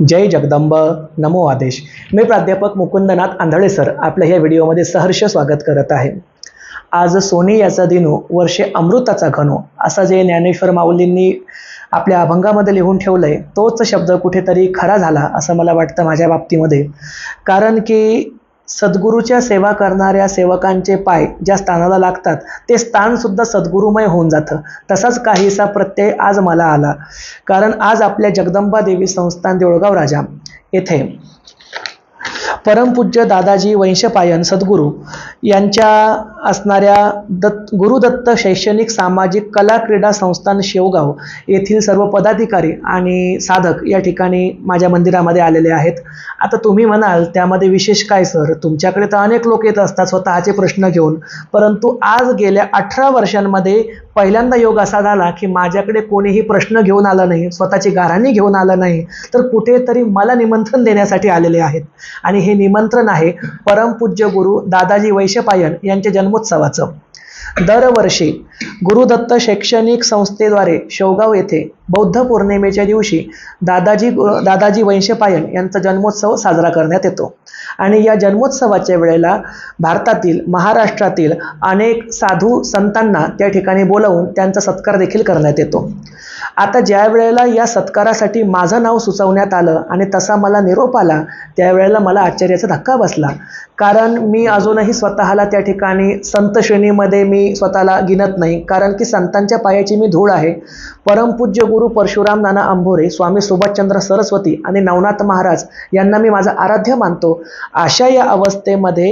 जय जगदंब. नमो आदेश. मी प्राध्यापक मुकुंदनाथ आंधळे सर आपल्या ह्या व्हिडिओमध्ये सहर्ष स्वागत करत आहे. आज सोनी याचा दिनू वर्षे अमृताचा घनो असा जे ज्ञानेश्वर माऊलींनी आपल्या अभंगामध्ये लिहून ठेवलं आहे तोच शब्द कुठेतरी खरा झाला असं मला वाटतं माझ्या बाबतीमध्ये. कारण की सद्गुरूच्या सेवा करणाऱ्या सेवकांचे पाय ज्या स्थानाला लागतात ते स्थानसुद्धा सद्गुरुमय होऊन जातं. तसाच काहीसा प्रत्यय आज मला आला. कारण आज आपल्या जगदंबा देवी संस्थान देऊळगाव राजा येथे परमपूज्य दादाजी वंशपायन सद्गुरू यांच्या असणाऱ्या दत्त गुरुदत्त शैक्षणिक सामाजिक कला क्रीडा संस्थान शेवगाव येथील सर्व पदाधिकारी आणि साधक या ठिकाणी माझ्या मंदिरामध्ये आलेले आहेत. आता तुम्ही म्हणाल त्यामध्ये विशेष काय सर? तुमच्याकडे तर अनेक लोक येत असतात स्वतःचे प्रश्न घेऊन. परंतु आज गेल्या अठरा वर्षांमध्ये पहिल्यांदा योग असा झाला की माझ्याकडे कोणीही प्रश्न घेऊन आला नाही स्वतःची गाराणी घेऊन आला नाही तर कुठेतरी मला निमंत्रण देण्यासाठी आलेले आहेत. आणि हे निमंत्रण आहे परमपूज्य गुरु दादाजी वैशपायन यांच्या जन्मोत्सवाचं. दरवर्षी गुरुदत्त शैक्षणिक संस्थेद्वारे शेवगाव येथे बौद्ध पौर्णिमेच्या दिवशी दादाजी दादाजी वैशपायन यांचा जन्मोत्सव साजरा करण्यात येतो. आणि या जन्मोत्सवाच्या वेळेला भारतातील महाराष्ट्रातील अनेक साधू संतांना त्या ठिकाणी बोलावून त्यांचा सत्कार देखील करण्यात येतो. आता ज्या वेळेला या सत्कारासाठी माझं नाव सुचवण्यात आलं आणि तसा मला निरोप आला त्यावेळेला मला आश्चर्याचा धक्का बसला. कारण मी अजूनही स्वतःला त्या ठिकाणी संत श्रेणीमध्ये मी स्वतःला गिनत नाही. कारण की संतांच्या पायाची मी धूळ आहे. परमपूज्य गुरु परशुराम नाना अंभोरे स्वामी सुभाषचंद्र सरस्वती आणि नवनाथ महाराज यांना मी माझा आराध्य मानतो. अशा या अवस्थेमध्ये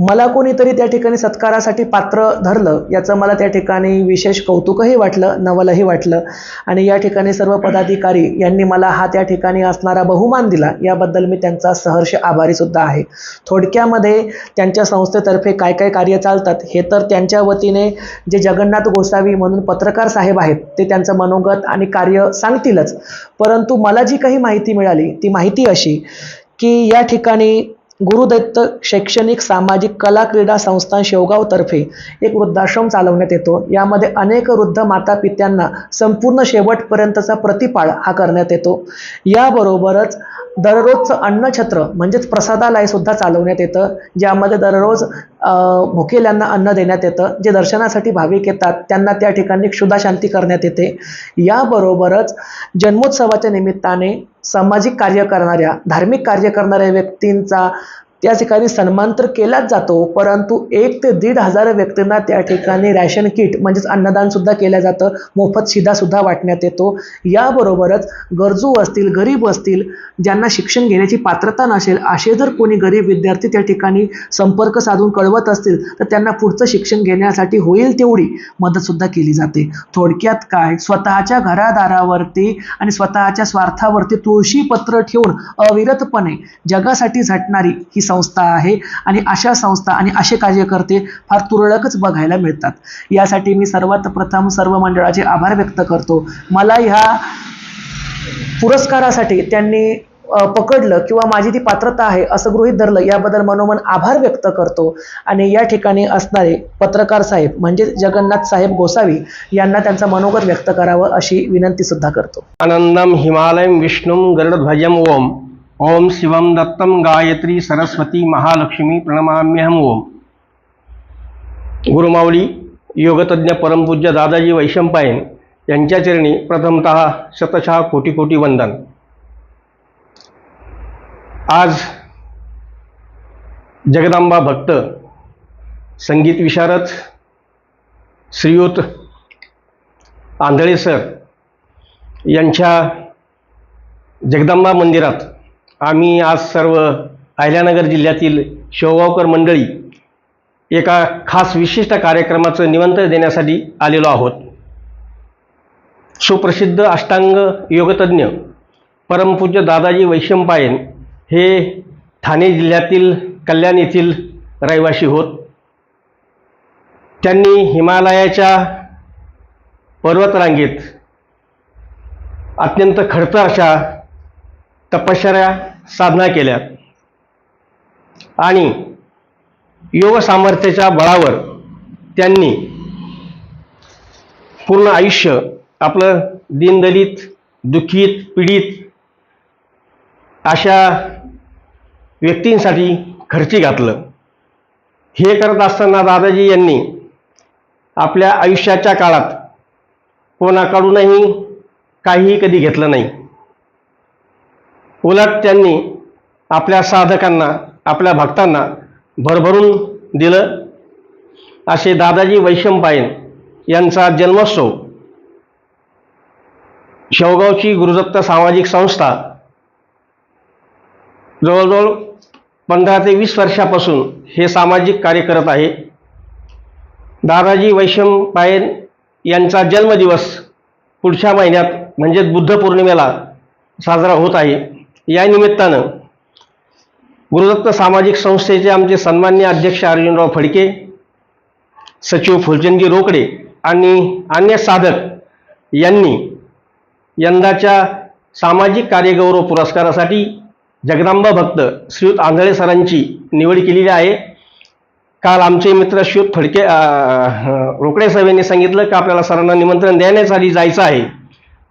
मला कोणीतरी त्या ठिकाणी सत्कारासाठी पात्र धरलं याचं मला त्या ठिकाणी विशेष कौतुकही वाटलं नवलही वाटलं. आणि या ठिकाणी सर्व पदाधिकारी यांनी मला हा त्या ठिकाणी असणारा बहुमान दिला याबद्दल मी त्यांचा सहर्ष आभारी सुद्धा आहे. थोडक्यामध्ये त्यांच्या संस्थेतर्फे काय काय कार्य चालतात हे तर त्यांच्या वतीने जे जगन्नाथ गोसावी म्हणून पत्रकार साहेब आहेत ते त्यांचं मनोगत आणि कार्य सांगतीलच. परंतु मला जी काही माहिती मिळाली ती माहिती अशी की या ठिकाणी गुरुदत्त शैक्षणिक सामाजिक कला क्रीडा संस्थान शेवगावतर्फे एक वृद्धाश्रम चालवण्यात येतो. यामध्ये अनेक वृद्ध माता पित्यांना संपूर्ण शेवटपर्यंतचा प्रतिपाळ हा करण्यात येतो. याबरोबरच दररोजचं अन्नछत्र म्हणजेच प्रसादालय सुद्धा चालवण्यात येतं. ज्यामध्ये दररोज भुकेल्यांना अन्न देण्यात येतं जे दर्शनासाठी भाविक येतात त्यांना त्या ठिकाणी क्षुधाशांती करण्यात येते. याबरोबरच जन्मोत्सवाच्या निमित्ताने सामाजिक कार्य करणाऱ्या धार्मिक कार्य करणाऱ्या व्यक्तींचा त्या ठिकाणी सन्मान तर केलाच जातो परंतु एक ते दीड हजार व्यक्तींना त्या ठिकाणी रॅशन किट म्हणजेच अन्नदान सुद्धा केलं जातं. मोफत शिधासुद्धा वाटण्यात येतो. याबरोबरच गरजू असतील गरीब असतील ज्यांना शिक्षण घेण्याची पात्रता नसेल असे जर कोणी गरीब विद्यार्थी त्या ठिकाणी संपर्क साधून कळवत असतील तर त्यांना पुढचं शिक्षण घेण्यासाठी होईल तेवढी मदत सुद्धा केली जाते. थोडक्यात काय? स्वतःच्या घरादारावरती आणि स्वतःच्या स्वार्थावरती तुळशी पत्र ठेवून अविरतपणे जगासाठी झटणारी ही संस्था आहे आणि अशा संस्था आणि असे कार्यकर्ते फार तुरळकच बघायला मिळतात. यासाठी मी सर्वात प्रथम सर्व मंडळाचे आभार व्यक्त करतो. मला ह्या पुरस्कारासाठी त्यांनी पकडलं किंवा माझी ती पात्रता आहे असं गृहीत धरलं याबद्दल मनोमन आभार व्यक्त करतो. आणि या ठिकाणी असणारे पत्रकार साहेब म्हणजे जगन्नाथ साहेब गोसावी यांना त्यांचा मनोगत व्यक्त करावं अशी विनंती सुद्धा करतो. आनंदम हिमालयम विष्णू गरुडध्वजम ओम. ओम शिवम दत्तम गायत्री सरस्वती महालक्ष्मी प्रणमाम्यहम ओम. गुरुमावली योगतज्ञ परमपूज्य दादाजी वैशंपायन यांच्या चरणी प्रथमतः शतशः कोटी कोटी वंदन. आज जगदांबा भक्त संगीत विशारद श्रीयुत आंधळे सर यांच्या जगदंबा मंदिरात आम्ही आज सर्व अहिल्यानगर जिल्ह्यातील शेवगावकर मंडळी एका खास विशिष्ट कार्यक्रमाचं निमंत्रण देण्यासाठी आलेलो आहोत. सुप्रसिद्ध अष्टांग योगतज्ञ परमपूज्य दादाजी वैशंपायन हे ठाणे जिल्ह्यातील कल्याण येथील रहिवासी होत. त्यांनी हिमालयाच्या पर्वतरांगेत अत्यंत खडतर अशा तपश्चर्या साधना केल्या आणि योग सामर्थ्याच्या बळावर त्यांनी पूर्ण आयुष्य आपलं दीनदलित दुःखित पीडित अशा व्यक्तींसाठी खर्ची घातलं. हे करत असताना दादाजी यांनी आपल्या आयुष्याच्या काळात कोणाकडूनही काहीही कधी घेतलं नाही. उलट त्यांनी आपल्या साधकांना आपल्या भक्तांना भरभरून दिलं. असे दादाजी वैशंपायन यांचा जन्मोत्सव शेवगावची गुरुदत्त सामाजिक संस्था जवळजवळ पंधरा ते वीस वर्षापासून हे सामाजिक कार्य करत आहे. दादाजी वैशंपायन यांचा जन्मदिवस पुढच्या महिन्यात म्हणजेच बुद्ध पौर्णिमेला साजरा होत आहे. या निमित्तानं गुरुदत्त सामाजिक संस्थेचे आमचे सन्मान्य अध्यक्ष अर्जुनराव फडके सचिव फुलचंदजी रोकडे आणि अन्य साधक यांनी यंदाच्या सामाजिक कार्यगौरव पुरस्कारासाठी जगदांबा भक्त श्रीयुत आंधळे सरांची निवड केलेली आहे. काल आमचे मित्र श्रीयुत फडके रोकडे साहेब यांनी सांगितलं की आपल्याला सरांना निमंत्रण देण्यासाठी जायचं आहे.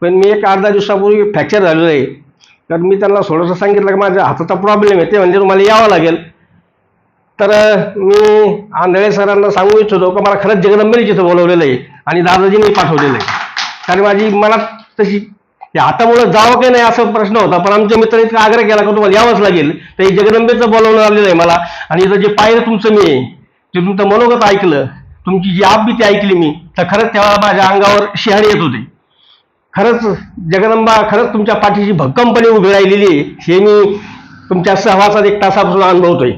पण मी एक अर्धा दिवसापूर्वी फ्रॅक्चर झालेलं आहे. तर मी त्यांना थोडंसं सांगितलं की माझ्या हाताचा प्रॉब्लेम आहे ते म्हणजे तुम्हाला यावं लागेल. तर मी आंधळे सरांना सांगू इच्छितो का मला खरंच जगदंबेने जिथं बोलवलेलं आहे आणि दादाजींनी पाठवलेलं आहे. कारण माझी मनात तशी ते हातामुळं जावं की नाही असा प्रश्न होता पण आमच्या मित्रांनी इतका आग्रह केला की तुम्हाला यावंच लागेल. तर हे जगदंबेचं बोलवणं आलेलं आहे मला. आणि इथं जे पाहिलं तुमचं मी आहे, ते तुमचं मनोगत ऐकलं तुमची जी आप ती ऐकली मी तर खरंच तेव्हा माझ्या अंगावर शहर येत होते. खरंच जगदंबा खरंच तुमच्या पाठीशी भक्कमपणे उभी राहिलेली आहे हे मी तुमच्या सहवासात एक तासापासून अनुभवतोय.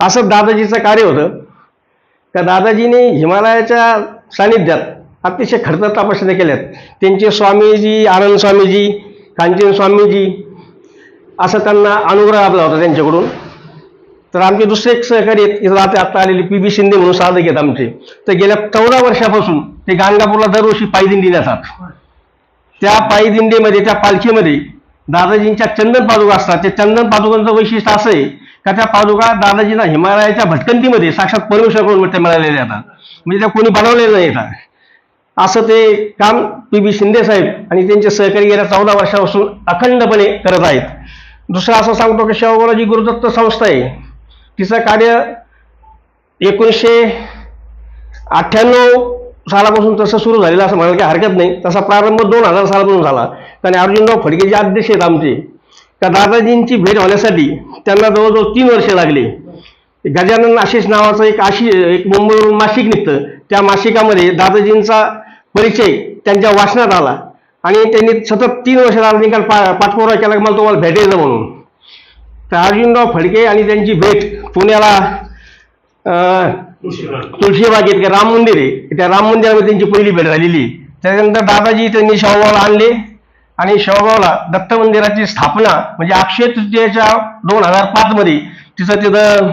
असं दादाजीचं कार्य होतं. त्या दादाजीने हिमालयाच्या सानिध्यात अतिशय खडतर तपासण्या केल्यात. त्यांचे स्वामीजी आनंद स्वामीजी कांचन स्वामीजी असं त्यांना अनुग्रह लाभला होता त्यांच्याकडून. तर आमचे दुसरे एक सहकारी आहेत इथं आत्ता आलेले पी बी शिंदे म्हणून साधक आहेत आमचे. तर गेल्या चौदा वर्षापासून ते गाणगापूरला दरवर्षी पायदिंडी देतात. त्या पायी दिंडीमध्ये त्या पालखीमध्ये दादाजींच्या चंदन पादुका असतात. त्या चंदन पादुकांचं वैशिष्ट्य असं आहे का त्या पादुका दादाजींना हिमालयाच्या भटकंतीमध्ये साक्षात परमेश्वराकडून ते मिळालेल्या जातात म्हणजे त्या कोणी बनवलेल्या नाही येतात असं ते काम पी बी शिंदे साहेब आणि त्यांचे सहकारी गेल्या चौदा वर्षापासून अखंडपणे करत आहेत. दुसरं असं सांगतो की शेवगोराजी गुरुदत्त संस्था आहे. तिचं कार्य एकोणीसशे अठ्ठ्याण्णव सालापासून तसं सुरू झालेलं असं म्हणायला काही हरकत नाही. तसा प्रारंभ दोन हजार सालापासून झाला. आणि अर्जुनराव फडके जे अध्यक्ष आहेत आमचे त्या दादाजींची भेट होण्यासाठी त्यांना जवळजवळ तीन वर्षे लागली. गजानन आशिष नावाचं एक आशी एक मुंबईवरून मासिक निघतं. त्या मासिकामध्ये दादाजींचा परिचय त्यांच्या वाचनात आला. आणि त्यांनी सतत तीन वर्ष दादाजी काल पा पाठपुरावा केला की मला तुम्हाला भेटायचं म्हणून. तर अर्जुनराव फडके आणि त्यांची भेट पुण्याला तुळशीबाग. तुळशीबागेत राम मंदिर आहे? त्या राम मंदिरामध्ये त्यांची पहिली भेट झालेली त्याच्यानंतर दादाजी त्यांनी शेवगावला आणले आणि शेवगावला दत्त मंदिराची स्थापना म्हणजे अक्षय तृतीयेच्या दोन हजार पाच मध्ये तिचं तिथं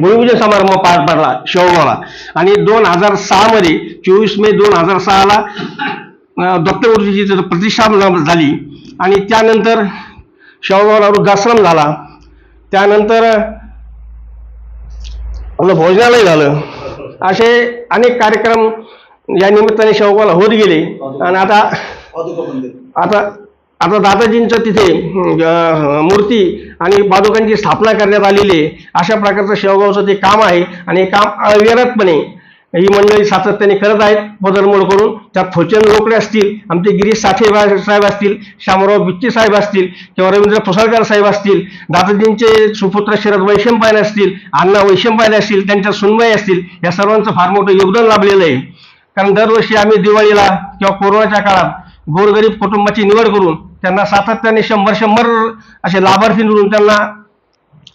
भूमिपूजन समारंभ पार पडला शेवगावला. आणि दोन हजार सहा मध्ये चोवीस मे दोन हजार सहाला अं, दत्तमूर्तीची तिथं प्रतिष्ठापना झाली. आणि त्यानंतर शेवगावला वृद्धाश्रम झाला. त्यानंतर आपलं भोजनालय झालं. असे अनेक कार्यक्रम या निमित्ताने शेवगावला होत गेले. आणि आता आता आता दादाजींचं तिथे मूर्ती आणि पादुकांची स्थापना करण्यात आलेली आहे. अशा प्रकारचं शेवगावचं ते काम आहे. आणि हे काम अविरतपणे ही मंडळी सातत्याने करत आहेत बदलमोड करून. त्यात फुलचंद लोकडे असतील आमचे गिरीश साठे साहेब असतील शामराव बिच्चे साहेब असतील किंवा रवींद्र फुसाळकर साहेब असतील दादाजींचे सुपुत्र शरद वैशंपायन असतील अण्णा वैशंपायन असतील त्यांच्या सुनबाई असतील या सर्वांचं फार मोठं योगदान लाभलेलं आहे. कारण दरवर्षी आम्ही दिवाळीला किंवा कोरोनाच्या काळात गोरगरीब कुटुंबाची निवड करून त्यांना सातत्याने शंभर शंभर असे लाभार्थी निवडून त्यांना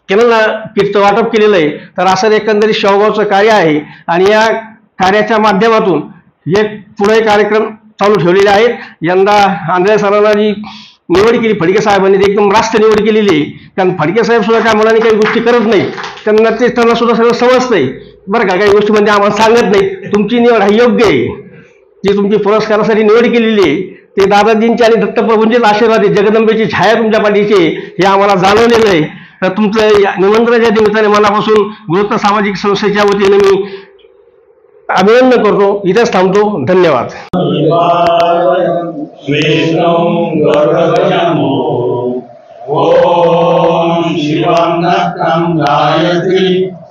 केलं किटचं वाटप केलेलं आहे तर असं एकंदरीत शेवगावचं कार्य आहे. आणि या कार्याच्या माध्यमातून हे पुढे कार्यक्रम चालू ठेवलेले आहेत. यंदा आंध्रे सरांना जी निवड केली फडके साहेबांनी एकदम रास्त निवड केलेली आहे कारण फडके साहेब सुद्धा काय मुलांनी काही गोष्टी करत नाही त्यांना ते त्यांना सुद्धा सगळं समजतंय बरं का काही गोष्टी म्हणजे आम्हाला सांगत नाही. तुमची निवड ही योग्य आहे. जी तुमची पुरस्कारासाठी निवड केलेली आहे ते दादाजींचे आणि दत्तप्रभूंचेच आशीर्वाद आहे. जगदंबेची छाया तुमच्या पाठीची हे आम्हाला जाणवलेलं आहे. तर तुमचं निमंत्रणाच्या निमित्ताने मनापासून गुरुत्व सामाजिक संस्थेच्या वतीने मी अभिनंदन करतो. इथेच थांबतो. धन्यवाद.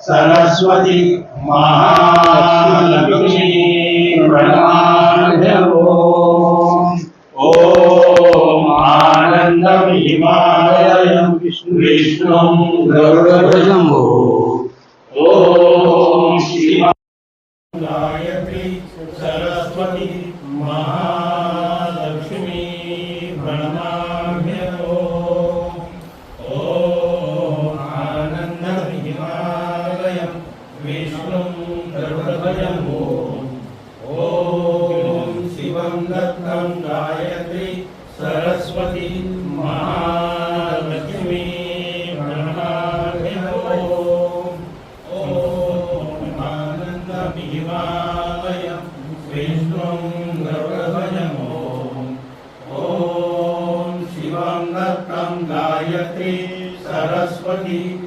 सरस्वती महालक्ष्मी प्रणमाम्यहो ॐ आनन्दं हिमालयं विष्णुं गरुडभुजम्बो ॐ शिवा गायत्री सरस्वती महालक्ष्मी प्रणमाम्यहो। ॐ आनन्दं विष्णुं गरुडभुजम्बो ॐ शिवं दत्तं गायत्री सरस्वती महा he